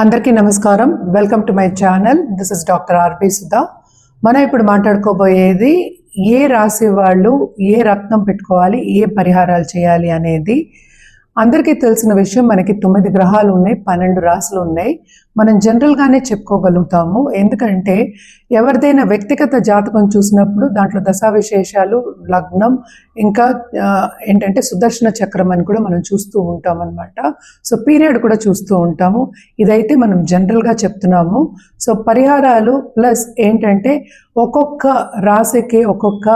అందరికీ నమస్కారం. Welcome to my channel this is doctor R P Sudha మనం ఇప్పుడు మాట్లాడుకోబోయేది ఏ రాశి వాళ్ళు ఏ రత్నం పెట్టుకోవాలి ఏ పరిహారాలు చేయాలి అనేది. అందరికీ తెలిసిన విషయం మనకి తొమ్మిది గ్రహాలు ఉన్నాయి పన్నెండు రాశులు ఉన్నాయి. మనం జనరల్గానే చెప్పుకోగలుగుతాము. ఎందుకంటే ఎవరిదైనా వ్యక్తిగత జాతకం చూసినప్పుడు దాంట్లో దశా విశేషాలు లగ్నం ఇంకా ఏంటంటే సుదర్శన చక్రం అని కూడా మనం చూస్తూ ఉంటాం అనమాట సో పీరియడ్ కూడా చూస్తూ ఉంటాము. ఇదైతే మనం జనరల్గా చెప్తున్నాము. సో పరిహారాలు ప్లస్ ఏంటంటే ఒక్కొక్క రాశికి ఒక్కొక్క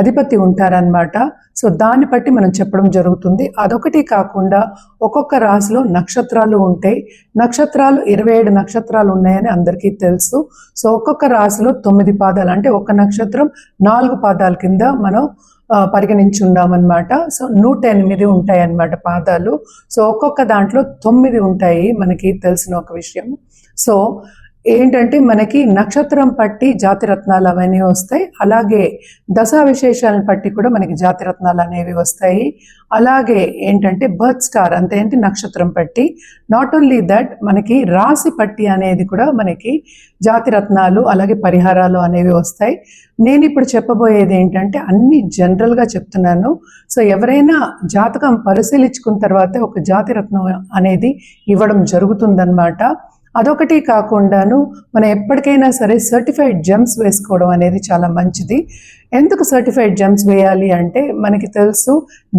అధిపతి ఉంటారనమాట సో దాన్ని బట్టి మనం చెప్పడం జరుగుతుంది. అదొకటి కాకుండా ఒక్కొక్క రాశిలో నక్షత్రాలు ఉంటాయి. నక్షత్రాలు ఇరవై పదిహేడు నక్షత్రాలు ఉన్నాయని అందరికీ తెలుసు. సో ఒక్కొక్క రాశిలో తొమ్మిది పాదాలు అంటే ఒక నక్షత్రం నాలుగు పాదాల కింద మనం ఆ, పరిగణించి ఉన్నామన్నమాట. సో నూట ఎనిమిది ఉంటాయి అన్నమాట పాదాలు. సో ఒక్కొక్క దాంట్లో తొమ్మిది ఉంటాయి మనకి తెలిసిన ఒక విషయం. సో ఏంటంటే మనకి నక్షత్రం పట్టి జాతిరత్నాలు అవన్నీ వస్తాయి. అలాగే దశా విశేషాలను పట్టి కూడా మనకి జాతిరత్నాలు అనేవి వస్తాయి. అలాగే ఏంటంటే బర్త్ స్టార్ అంతే ఏంటి? నక్షత్రం పట్టి. నాట్ ఓన్లీ దట్ మనకి రాశి పట్టి అనేది కూడా మనకి జాతిరత్నాలు అలాగే పరిహారాలు అనేవి వస్తాయి. నేను ఇప్పుడు చెప్పబోయేది ఏంటంటే అన్ని జనరల్గా చెప్తున్నాను. సో ఎవరైనా జాతకం పరిశీలించుకున్న తర్వాత ఒక జాతిరత్నం అనేది ఇవ్వడం జరుగుతుందన్నమాట. అదొకటి కాకుండాను మనం ఎప్పటికైనా సరే సర్టిఫైడ్ జెమ్స్ వేసుకోవడం అనేది చాలా మంచిది. ఎందుకు సర్టిఫైడ్ జెమ్స్ వేయాలి అంటే మనకి తెలుసు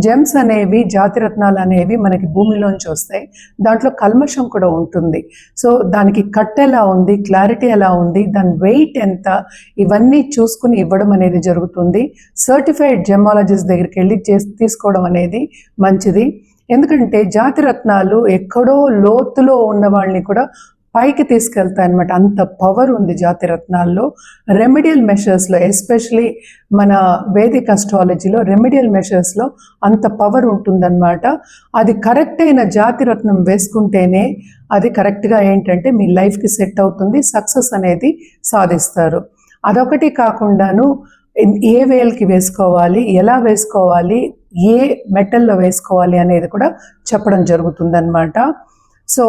జెమ్స్ అనేవి జాతిరత్నాలు అనేవి మనకి భూమిలోంచి వస్తాయి. దాంట్లో కల్మషం కూడా ఉంటుంది. సో దానికి కట్ ఎలా ఉంది క్లారిటీ ఎలా ఉంది దాని వెయిట్ ఎంత ఇవన్నీ చూసుకుని ఇవ్వడం అనేది జరుగుతుంది. సర్టిఫైడ్ జెమాలజిస్ట్ దగ్గరికి వెళ్ళి చేసి తీసుకోవడం అనేది మంచిది. ఎందుకంటే జాతిరత్నాలు ఎక్కడో లోతులో ఉన్న వాళ్ళని కూడా పైకి తీసుకెళ్తాయి అనమాట అంత పవర్ ఉంది జాతి రత్నాల్లో. రెమెడియల్ మెషర్స్లో ఎస్పెషలీ మన వేదిక్ అస్ట్రాలజీలో రెమెడియల్ మెషర్స్లో అంత పవర్ ఉంటుందన్నమాట. అది కరెక్ట్ అయిన జాతి రత్నం వేసుకుంటేనే అది కరెక్ట్గా ఏంటంటే మీ లైఫ్కి సెట్ అవుతుంది సక్సెస్ అనేది సాధిస్తారు. అదొకటి కాకుండాను ఏ వేల్కి వేసుకోవాలి ఎలా వేసుకోవాలి ఏ మెటల్లో వేసుకోవాలి అనేది కూడా చెప్పడం జరుగుతుందన్నమాట. సో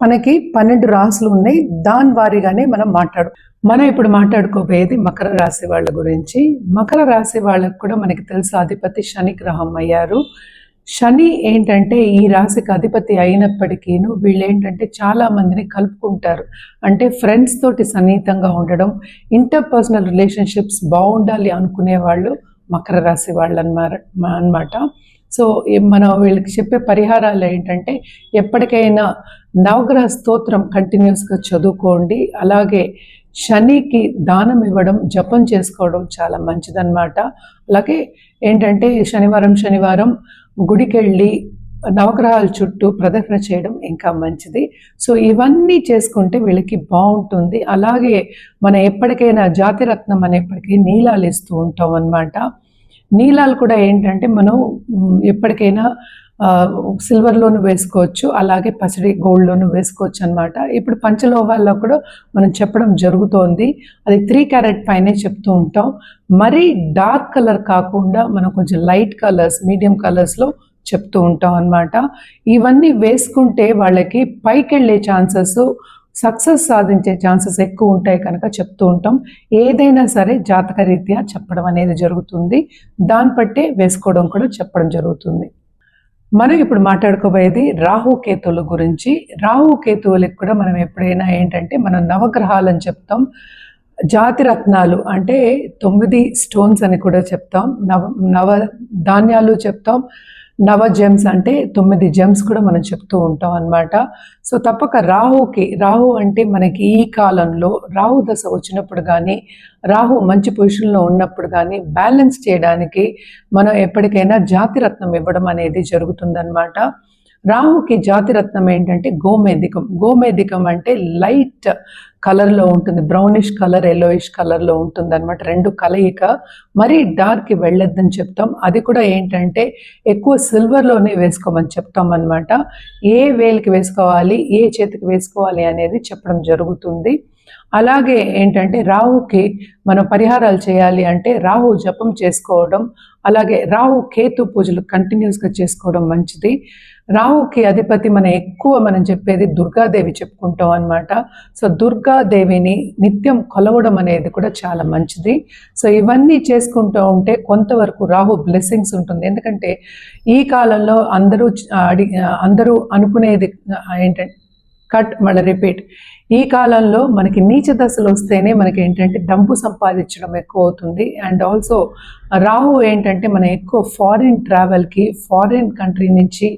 మనకి పన్నెండు రాసులు ఉన్నాయి. దాని వారీగానే మనం మాట్లాడు మనం ఇప్పుడు మాట్లాడుకోబోయేది మకర రాశి వాళ్ళ గురించి. మకర రాశి వాళ్ళకు కూడా మనకి తెలుసు అధిపతి శని గ్రహం అయ్యారు. శని ఏంటంటే ఈ రాశికి అధిపతి అయినప్పటికీను వీళ్ళు ఏంటంటే చాలా మందిని కలుపుకుంటారు. అంటే ఫ్రెండ్స్ తోటి సన్నిహితంగా ఉండడం ఇంటర్ పర్సనల్ రిలేషన్షిప్స్ బాగుండాలి అనుకునే వాళ్ళు మకర రాశి వాళ్ళు అన్నమాట అన్నమాట సో మనం వీళ్ళకి చెప్పే పరిహారాలు ఏంటంటే ఎప్పటికైనా నవగ్రహ స్తోత్రం కంటిన్యూస్గా చదువుకోండి. అలాగే శనికి దానం ఇవ్వడం జపం చేసుకోవడం చాలా మంచిదన్నమాట. అలాగే ఏంటంటే శనివారం శనివారం గుడికెళ్ళి నవగ్రహాల చుట్టూ ప్రదక్షిణ చేయడం ఇంకా మంచిది. సో ఇవన్నీ చేసుకుంటే వీళ్ళకి బాగుంటుంది. అలాగే మనం ఎప్పటికైనా జాతిరత్నం అనేప్పటికీ నీలాలు ఇస్తూ ఉంటాం అన్నమాట నీలాలు కూడా ఏంటంటే మనం ఎప్పటికైనా సిల్వర్లోను వేసుకోవచ్చు అలాగే పసిడి గోల్డ్లోను వేసుకోవచ్చు అనమాట ఇప్పుడు పంచలోహాల్లో కూడా మనం చెప్పడం జరుగుతోంది. అది త్రీ క్యారెట్ పైనే చెప్తూ ఉంటాం. మరీ డార్క్ కలర్ కాకుండా మనం కొంచెం లైట్ కలర్స్ మీడియం కలర్స్లో చెప్తూ ఉంటాం అన్నమాట. ఇవన్నీ వేసుకుంటే వాళ్ళకి పైకి వెళ్ళే ఛాన్సెస్ సక్సెస్ సాధించే ఛాన్సెస్ ఎక్కువ ఉంటాయి కనుక చెప్తూ ఉంటాం. ఏదైనా సరే జాతక రీత్యా చెప్పడం అనేది జరుగుతుంది. దాన్ని బట్టే వేసుకోవడం కూడా చెప్పడం జరుగుతుంది. మనం ఇప్పుడు మాట్లాడుకోబోయేది రాహు కేతువుల గురించి. రాహుకేతువులకు కూడా మనం ఎప్పుడైనా ఏంటంటే మనం నవగ్రహాలని చెప్తాం. జాతి రత్నాలు అంటే తొమ్మిది స్టోన్స్ అని కూడా చెప్తాం. నవ నవ ధాన్యాలు చెప్తాం. నవ జెమ్స్ అంటే తొమ్మిది జెమ్స్ కూడా మనం చెప్తూ ఉంటాం అన్నమాట. సో తప్పక రాహుకి రాహు అంటే మనకి ఈ కాలంలో రాహు దశ వచ్చినప్పుడు కానీ రాహు మంచి పొజిషన్లో ఉన్నప్పుడు కానీ బ్యాలెన్స్ చేయడానికి మనం ఎప్పటికైనా జాతిరత్నం ఇవ్వడం అనేది జరుగుతుందన్నమాట. రాహుకి జాతిరత్నం ఏంటంటే గోమేధికం. గోమేధికం అంటే లైట్ కలర్లో ఉంటుంది బ్రౌనిష్ కలర్ ఎల్లోయిష్ కలర్లో ఉంటుంది అనమాట రెండు కలయిక మరీ డార్క్కి వెళ్ళొద్దని చెప్తాం. అది కూడా ఏంటంటే ఎక్కువ సిల్వర్లోనే వేసుకోమని చెప్తాం అనమాట ఏ వేలికి వేసుకోవాలి ఏ చేతికి వేసుకోవాలి అనేది చెప్పడం జరుగుతుంది. అలాగే ఏంటంటే రాహుకి మనం పరిహారాలు చేయాలి అంటే రాహు జపం చేసుకోవడం అలాగే రాహు కేతు పూజలు కంటిన్యూస్గా చేసుకోవడం మంచిది. రాహుకి అధిపతి మనం ఎక్కువ మనం చెప్పేది దుర్గాదేవి చెప్పుకుంటాం అనమాట సో దుర్గాదేవిని నిత్యం కొలవడం అనేది కూడా చాలా మంచిది. సో ఇవన్నీ చేసుకుంటూ ఉంటే కొంతవరకు రాహు బ్లెస్సింగ్స్ ఉంటుంది. ఎందుకంటే ఈ కాలంలో అందరూ అడి అందరూ అనుకునేది ఏంటంటే కట్ మళ్ళీ రిపీట్. ఈ కాలంలో మనకి నీచ దశలు వస్తేనే మనకి ఏంటంటే డబ్బు సంపాదించడం ఎక్కువ అవుతుంది అండ్ ఆల్సో రాహు ఏంటంటే మనం ఎక్కువ ఫారిన్ ట్రావెల్కి ఫారిన్ కంట్రీ నుంచి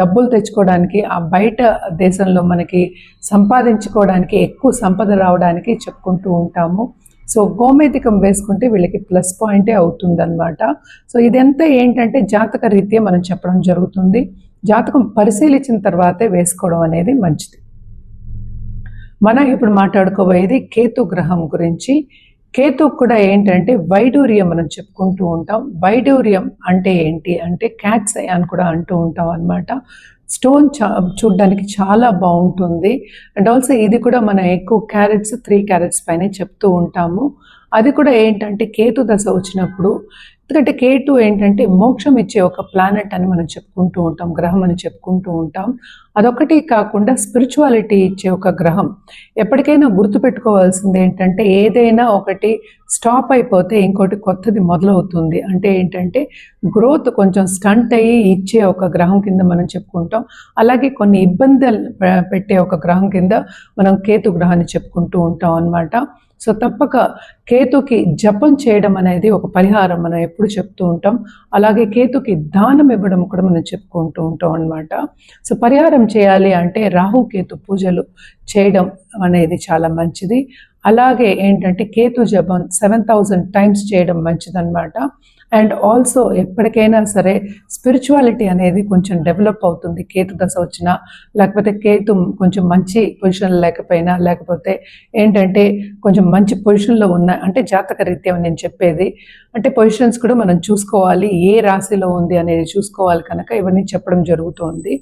డబ్బులు తెచ్చుకోవడానికి ఆ బయట దేశంలో మనకి సంపాదించుకోవడానికి ఎక్కువ సంపద రావడానికి చెప్పుకుంటూ ఉంటాము. సో గోమేతికం వేసుకుంటే వీళ్ళకి ప్లస్ పాయింటే అవుతుందన్నమాట. సో ఇదంతా ఏంటంటే జాతక రీత్యా మనం చెప్పడం జరుగుతుంది. జాతకం పరిశీలించిన తర్వాతే వేసుకోవడం అనేది మంచిది. మనం ఇప్పుడు మాట్లాడుకోబోయేది కేతు గ్రహం గురించి. కేతు కూడా ఏంటంటే వైడూర్యం మనం చెప్పుకుంటూ ఉంటాం. వైడూర్యం అంటే ఏంటి? అంటే క్యాట్స్ అని కూడా అంటూ ఉంటాం అనమాట స్టోన్ చా చూడ్డానికి చాలా బాగుంటుంది. అండ్ ఆల్సో ఇది కూడా మనం ఎక్కువ క్యారెట్స్ త్రీ క్యారెట్స్ పైన చెప్తూ ఉంటాము. అది కూడా ఏంటంటే కేతు దశ వచ్చినప్పుడు ఎందుకంటే కే టూ ఏంటంటే మోక్షం ఇచ్చే ఒక ప్లానెట్ అని మనం చెప్పుకుంటూ ఉంటాం గ్రహం అని చెప్పుకుంటూ ఉంటాం. అదొకటి కాకుండా స్పిరిచువాలిటీ ఇచ్చే ఒక గ్రహం. ఎప్పటికైనా గుర్తుపెట్టుకోవాల్సింది ఏంటంటే ఏదైనా ఒకటి స్టాప్ అయిపోతే ఇంకోటి కొత్తది మొదలవుతుంది. అంటే ఏంటంటే గ్రోత్ కొంచెం స్టంట్ అయ్యి ఇచ్చే ఒక గ్రహం కింద మనం చెప్పుకుంటాం. అలాగే కొన్ని ఇబ్బందులు పెట్టే ఒక గ్రహం కింద మనం కేతు గ్రహాన్ని చెప్పుకుంటూ ఉంటాం అనమాట సో తప్పక కేతుకి జపం చేయడం అనేది ఒక పరిహారం. మనం ఎప్పుడు చెప్తూ ఉంటాం. అలాగే కేతుకి దానం ఇవ్వడం కూడా మనం చెప్పుకుంటూ ఉంటాం అనమాట సో పరిహారం చేయాలి అంటే రాహు కేతు పూజలు చేయడం అనేది చాలా మంచిది. అలాగే ఏంటంటే కేతు జపం సెవెన్ థౌజండ్ టైమ్స్ చేయడం మంచిదన్నమాట. అండ్ ఆల్సో ఎప్పటికైనా సరే స్పిరిచువాలిటీ అనేది కొంచెం డెవలప్ అవుతుంది. కేతు దశ వచ్చినా లేకపోతే కేతు కొంచెం మంచి పొజిషన్ లేకపోయినా లేకపోతే ఏంటంటే కొంచెం మంచి పొజిషన్లో ఉన్న అంటే జాతక రీత్యా నేను చెప్పేది అంటే పొజిషన్స్ కూడా మనం చూసుకోవాలి. ఏ రాశిలో ఉంది అనేది చూసుకోవాలి కనుక ఇవన్నీ చెప్పడం జరుగుతోంది.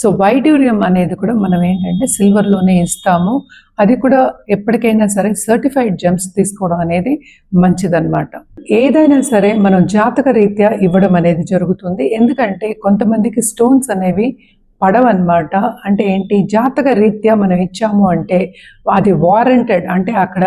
సో వైడ్యూరియం అనేది కూడా మనం ఏంటంటే సిల్వర్లోనే ఇస్తాము. అది కూడా ఎప్పటికైనా సరే సర్టిఫైడ్ జెమ్స్ తీసుకోవడం అనేది మంచిదన్నమాట. ఏదైనా సరే మనం జాతక రీత్యా ఇవ్వడం అనేది జరుగుతుంది. ఎందుకంటే కొంతమందికి స్టోన్స్ అనేవి పడవన్నమాట. అంటే ఏంటి? జాతక రీత్యా మనం ఇచ్చాము అంటే అది వారంటెడ్ అంటే అక్కడ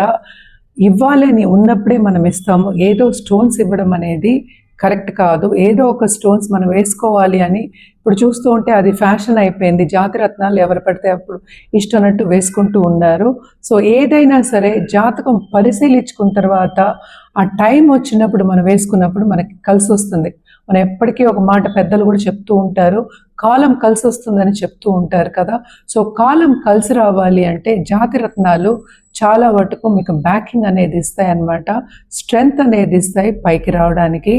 ఇవ్వాలని ఉన్నప్పుడే మనం ఇస్తాము. ఏదో స్టోన్స్ ఇవ్వడం అనేది కరెక్ట్ కాదు. ఏదో ఒక స్టోన్స్ మనం వేసుకోవాలి అని ఇప్పుడు చూస్తూ ఉంటే అది ఫ్యాషన్ అయిపోయింది. జాతిరత్నాలు ఎవరు పడితే అప్పుడు ఇష్టమన్నట్టు వేసుకుంటూ ఉన్నారు. సో ఏదైనా సరే జాతకం పరిశీలించుకున్న తర్వాత ఆ టైం వచ్చినప్పుడు మనం వేసుకున్నప్పుడు మనకి కలిసి వస్తుంది. మనం ఎప్పటికీ ఒక మాట పెద్దలు కూడా చెప్తూ ఉంటారు. కాలం కలిసి వస్తుందని చెప్తూ ఉంటారు కదా. సో కాలం కలిసి రావాలి అంటే జాతి రత్నాలు చాలా వరకు మీకు బ్యాకింగ్ అనేది ఇస్తాయి అన్నమాట స్ట్రెంగ్త్ అనేది ఇస్తాయి పైకి రావడానికి.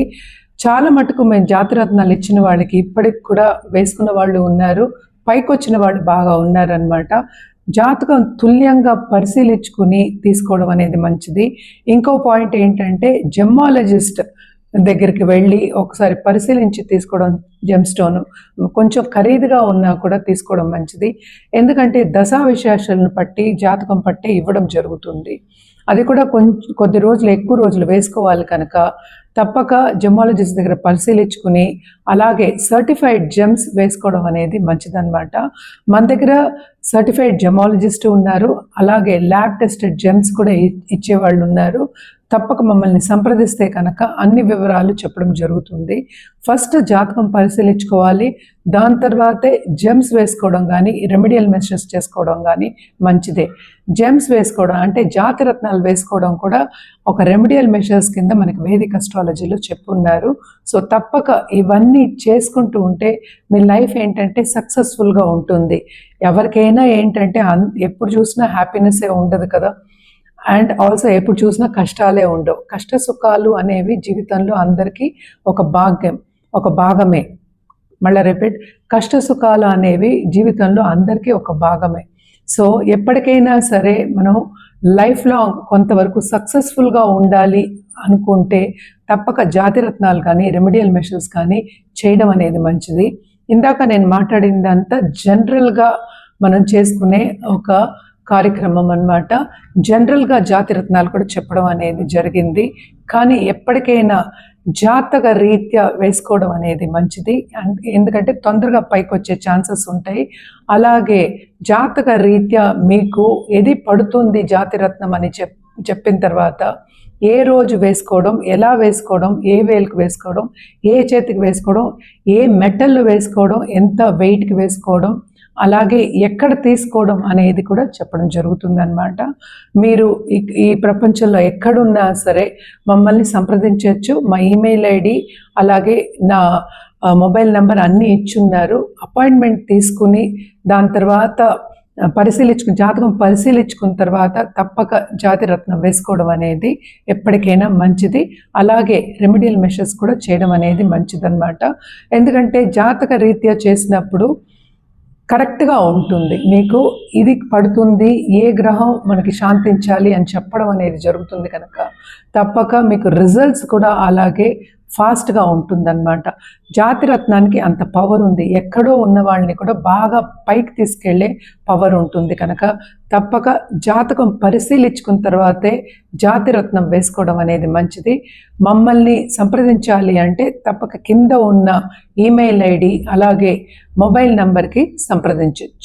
చాలా మటుకు మేము జాతి రత్నాలు ఇచ్చిన వాళ్ళకి ఇప్పటికి కూడా వేసుకున్న వాళ్ళు ఉన్నారు. పైకి వచ్చిన వాళ్ళు బాగా ఉన్నారనమాట జాతకం తుల్యంగా పరిశీలించుకుని తీసుకోవడం అనేది మంచిది. ఇంకో పాయింట్ ఏంటంటే జెమ్మాలజిస్ట్ దగ్గరికి వెళ్ళి ఒకసారి పరిశీలించి తీసుకోవడం జెమ్ స్టోన్ కొంచెం ఖరీదుగా ఉన్నా కూడా తీసుకోవడం మంచిది. ఎందుకంటే దశా విశేషాలను పట్టి జాతకం పట్టి ఇవ్వడం జరుగుతుంది. అది కూడా కొంచెం కొద్ది రోజులు ఎక్కువ రోజులు వేసుకోవాలి కనుక తప్పక జెమాలజిస్ట్ దగ్గర పరిశీలించుకుని అలాగే సర్టిఫైడ్ జెమ్స్ వేసుకోవడం అనేది మంచిదన్నమాట. మన దగ్గర సర్టిఫైడ్ జెమాలజిస్ట్ ఉన్నారు అలాగే ల్యాబ్ టెస్టెడ్ జెమ్స్ కూడా ఇచ్చేవాళ్ళు ఉన్నారు. తప్పక మమ్మల్ని సంప్రదిస్తే కనుక అన్ని వివరాలు చెప్పడం జరుగుతుంది. ఫస్ట్ జాతకం పరిశీలించుకోవాలి దాని తర్వాతే జెమ్స్ వేసుకోవడం కానీ రెమెడియల్ మెషర్స్ చేసుకోవడం కానీ మంచిదే. జెమ్స్ వేసుకోవడం అంటే జాతిరత్నాలు వేసుకోవడం కూడా ఒక రెమెడియల్ మెషర్స్ కింద మనకి వేదిక ఆస్ట్రాలజీలో చెప్పున్నారు. సో తప్పక ఇవన్నీ చేసుకుంటూ ఉంటే మీ లైఫ్ ఏంటంటే సక్సెస్ఫుల్గా ఉంటుంది. ఎవరికైనా ఏంటంటే ఎప్పుడు చూసినా హ్యాపీనెస్సే ఉండదు కదా. అండ్ ఆల్సో ఎప్పుడు చూసినా కష్టాలే ఉండవు. కష్ట సుఖాలు అనేవి జీవితంలో అందరికీ ఒక భాగ్యం ఒక భాగమే. మళ్ళీ రిపీట్ కష్ట సుఖాలు అనేవి జీవితంలో అందరికీ ఒక భాగమే. సో ఎప్పటికైనా సరే మనం లైఫ్ లాంగ్ కొంతవరకు సక్సెస్ఫుల్గా ఉండాలి అనుకుంటే తప్పక జాతిరత్నాలు కానీ రెమెడియల్ మెషర్స్ కానీ చేయడం అనేది మంచిది. ఇందాక నేను మాట్లాడిందంతా జనరల్గా మనం చేసుకునే ఒక కార్యక్రమం అన్నమాట. జనరల్గా జాతి రత్నాలు కూడా చెప్పడం అనేది జరిగింది. కానీ ఎప్పటికైనా జాతక రీత్యా వేసుకోవడం అనేది మంచిది. అండ్ ఎందుకంటే తొందరగా పైకి వచ్చే ఛాన్సెస్ ఉంటాయి. అలాగే జాతక రీత్యా మీకు ఏది పడుతుంది జాతిరత్నం అని చెప్ చెప్పిన తర్వాత ఏ రోజు వేసుకోవడం ఎలా వేసుకోవడం ఏ వేలుకు వేసుకోవడం ఏ చేతికి వేసుకోవడం ఏ మెటల్ వేసుకోవడం ఎంత వెయిట్కి వేసుకోవడం అలాగే ఎక్కడ తీసుకోవడం అనేది కూడా చెప్పడం జరుగుతుందన్నమాట. మీరు ఈ ప్రపంచంలో ఎక్కడున్నా సరే మమ్మల్ని సంప్రదించవచ్చు. మా ఈమెయిల్ ఐడి అలాగే నా మొబైల్ నెంబర్ అన్నీ ఇచ్చున్నారు. అపాయింట్మెంట్ తీసుకుని దాని తర్వాత ఆ, పరిశీలించుకు జాతకం పరిశీలించుకున్న తర్వాత తప్పక జాతి రత్నం వేసుకోవడం అనేది ఎప్పటికైనా మంచిది. అలాగే రెమెడియల్ మెషర్స్ కూడా చేయడం అనేది మంచిదన్నమాట. ఎందుకంటే జాతక రీత్యా చేసినప్పుడు కరెక్ట్గా ఉంటుంది. మీకు ఇది పడుతుంది ఏ గ్రహం మనకి శాంతించాలి అని చెప్పడం అనేది జరుగుతుంది కనుక తప్పక మీకు రిజల్ట్స్ కూడా అలాగే ఫాస్ట్గా ఉంటుందన్నమాట. జాతిరత్నానికి అంత పవర్ ఉంది. ఎక్కడో ఉన్న వాళ్ళని కూడా బాగా పైకి తీసుకెళ్ళే పవర్ ఉంటుంది కనుక తప్పక జాతకం పరిశీలించుకున్న తర్వాతే జాతిరత్నం వేసుకోవడం అనేది మంచిది. మమ్మల్ని సంప్రదించాలి అంటే తప్పక కింద ఉన్న ఈమెయిల్ ఐడి అలాగే మొబైల్ నంబర్కి సంప్రదించవచ్చు